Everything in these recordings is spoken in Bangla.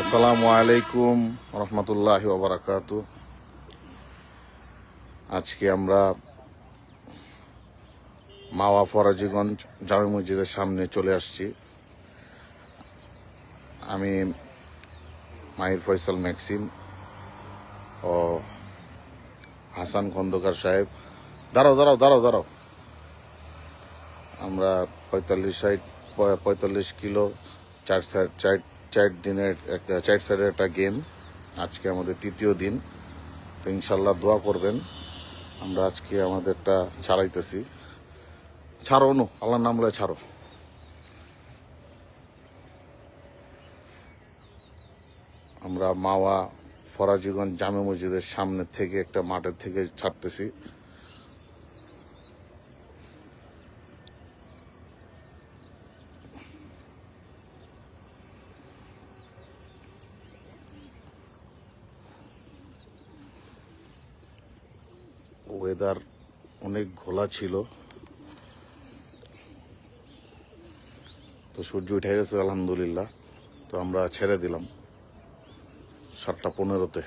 আসসালামু আলাইকুম রহমতুল্লাহ ওবরাকাত আজকে আমরা মাওয়া ফরাজিগঞ্জ জামে মসজিদের সামনে চলে আসছি। আমি মাহির ফয়সাল ম্যাক্সিম ও হাসান খন্দকার সাহেব। দাঁড়াও দাঁড়াও দাঁড়াও দাঁড়াও। আমরা পঁয়তাল্লিশ সাইড পঁয়তাল্লিশ কিলো, চার সাইড চার দিনের একটা, চার সাইডের একটা গেম আজকে আমাদের তৃতীয় দিন। তো ইনশাল্লাহ দোয়া করবেন। আমরা আজকে আমাদেরটা ছাড়াইতেছি। ছাড়ো নু আল্লাহর নাম বলে ছাড়ো। আমরা মাওয়া, ফরাজিগঞ্জ জামে মসজিদের সামনে থেকে একটা মাঠের থেকে ছাড়তেছি। ওয়েদার অনেক ঘোলা ছিল। তো সূর্য উঠে গেছে, আলহামদুলিল্লাহ। তো আমরা ছেড়ে দিলাম সাতটা পনেরোতে।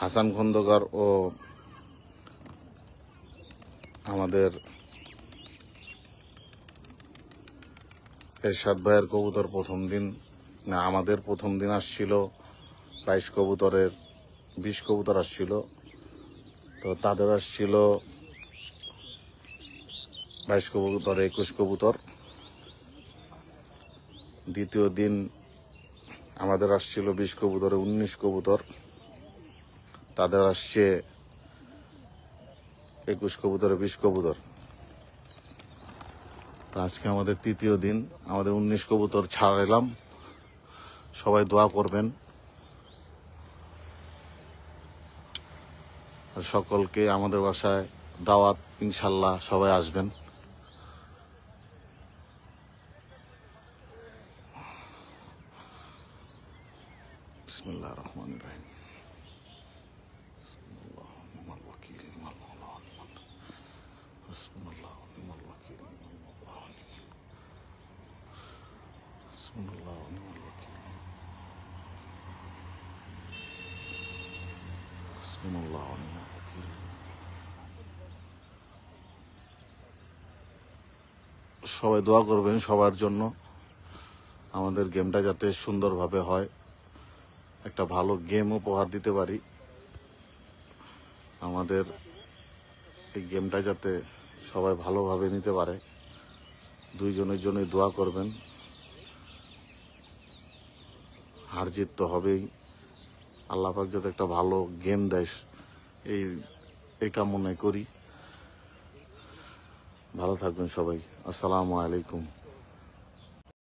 হাসান খন্দকার ও আমাদের এরশাদ ভাইয়ের কবুতর প্রথম দিন, না, আমাদের প্রথম দিন আসছিল, বাইশ কবুতরের, বিশ কবুতর আসছিল। তো তাদের আসছিল বাইশ কবুতর, একুশ কবুতর। দ্বিতীয় দিন আমাদের আসছিল বিশ কবুতরে, উনিশ কবুতর। তাদের আসছে একুশ কবুতরে, বিশ কবুতর। আজকে আমাদের তৃতীয় দিন, আমাদের উনিশ কবুতর ছাড়াইলাম সবাই দোয়া করবেন। আর সকলকে আমাদের বাসায় দাওয়াত, ইনশাল্লাহ সবাই আসবেন। রহমান রহিম। حسبنا الله ونعم الوكيل نعم الله ونعم حسبنا الله ونعم الوكيل حسبنا الله ونعم الوكيل সবাই দোয়া করবেন সবার জন্য আমাদের গেমটা যাতে সুন্দরভাবে হয় একটা ভালো গেম উপহার দিতে পারি আমাদের এই গেমটা যাতে সবাই ভালোভাবে নিতে পারে। দুইজনের জন্যই দোয়া করবেন। হার জিত তো হবেই। আল্লাপাক যাতে একটা ভালো গেম দেয় এই এই কামনায় করি। ভালো থাকবেন সবাই। আসসালামু আলাইকুম।